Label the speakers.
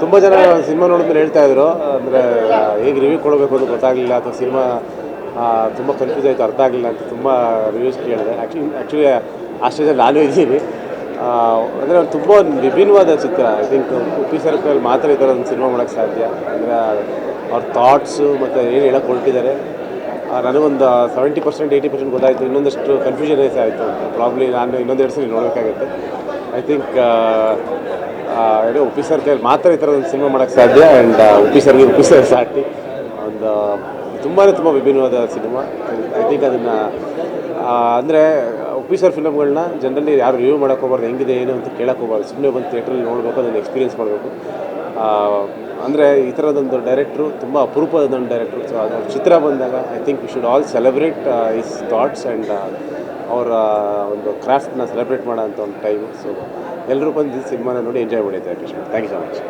Speaker 1: ತುಂಬ ಜನ ಸಿನಿಮಾ ನೋಡಿದ್ಮೇಲೆ ಹೇಳ್ತಾ ಇದ್ರು, ಅಂದರೆ, ಹೇಗೆ ರಿವ್ಯೂ ಕೊಡಬೇಕು ಅಂತ ಗೊತ್ತಾಗಲಿಲ್ಲ, ಅಥವಾ ಸಿನಿಮಾ ತುಂಬ ಕನ್ಫ್ಯೂಸ್ ಆಯಿತು, ಅರ್ಥ ಆಗಲಿಲ್ಲ ಅಂತ ತುಂಬ ರಿವ್ಯೂಸ್ ಕೇಳಿದೆ. ಆ್ಯಕ್ಚುಲಿ ಆ್ಯಕ್ಚುಲಿ ಆ ಸ್ಟೇಜಲ್ಲಿ ನಾನು ಇದ್ದೀನಿ. ಅಂದರೆ ತುಂಬ ಒಂದು ವಿಭಿನ್ನವಾದ ಚಿತ್ರ. ಐ ಥಿಂಕ್ ಉಪ್ಪಿ ಸರ್ಕಲ್ ಮಾತ್ರ ಈ ಥರ ಒಂದು ಸಿನಿಮಾ ಮಾಡೋಕ್ಕೆ ಸಾಧ್ಯ. ಅಂದರೆ, ಅವ್ರ ಥಾಟ್ಸು ಮತ್ತು ಏನು ಹೇಳಕ್ಕೆ ಹೊರಟಿದ್ದಾರೆ. ನನಗೊಂದು ಸೆವೆಂಟಿ ಪರ್ಸೆಂಟ್ ಏಯ್ಟಿ ಪರ್ಸೆಂಟ್ ಗೊತ್ತಾಯಿತು. ಇನ್ನೊಂದಷ್ಟು ಕನ್ಫ್ಯೂಷನ್ ಆಯಿತು. ಪ್ರಾಬ್ಲಿ ನಾನು ಇನ್ನೊಂದೆರಡು ಸಲ ನೋಡಬೇಕಾಗುತ್ತೆ. ಐ ಥಿಂಕ್ ಉಪ್ಪಿ ಸರ್ ಕೈಯಲ್ಲಿ ಮಾತ್ರ ಈ ಥರದೊಂದು ಒಂದು ಸಿನಿಮಾ ಮಾಡೋಕ್ಕೆ ಸಾಧ್ಯ. ಆ್ಯಂಡ್ ಉಪ್ಪಿಸರ್ಗೆ ಸರ್ಗೆ ಉಪ್ಪಿ ಸರ್ ಸಾಟಿ ಒಂದು ತುಂಬಾ ತುಂಬ ವಿಭಿನ್ನವಾದ ಸಿನಿಮಾ ಐ ಥಿಂಕ್ ಅದನ್ನು ಅಂದರೆ ಉಪ್ಪಿಸರ್ ಫಿಲಮ್ಗಳನ್ನ ಜನರಲಿ ಯಾರು ರಿವ್ಯೂ ಮಾಡೋಕೆ ಹೋಗ್ಬಾರ್ದು, ಹೆಂಗಿದೆ, ಏನು ಅಂತ ಕೇಳಕ್ಕೆ ಹೋಗ್ಬಾರ್ದು. ಸುಮ್ಮನೆ ಬಂದು ಥಿಯೇಟ್ರಲ್ಲಿ ನೋಡಬೇಕು, ಅದನ್ನು ಎಕ್ಸ್ಪೀರಿಯನ್ಸ್ ಮಾಡಬೇಕು. ಅಂದರೆ, ಈ ಥರದೊಂದು ಡೈರೆಕ್ಟ್ರು ತುಂಬ ಅಪರೂಪದ ಡೈರೆಕ್ಟ್ರು ಸೊ ಅದು ಚಿತ್ರ ಬಂದಾಗ I think we should all celebrate his thoughts and ಅವರ ಒಂದು ಕ್ರಾಫ್ಟ್ನ ಸೆಲೆಬ್ರೇಟ್ ಮಾಡೋ ಅಂಥ ಒಂದು ಟೈಮ್ ಸೊ ಎಲ್ಲರೂ ಬಂದು ಸಿನಿಮಾನ ನೋಡಿ ಎಂಜಾಯ್ ಮಾಡಿದ್ದಾರೆ ಥ್ಯಾಂಕ್ ಯು ಸೊ ಮಚ್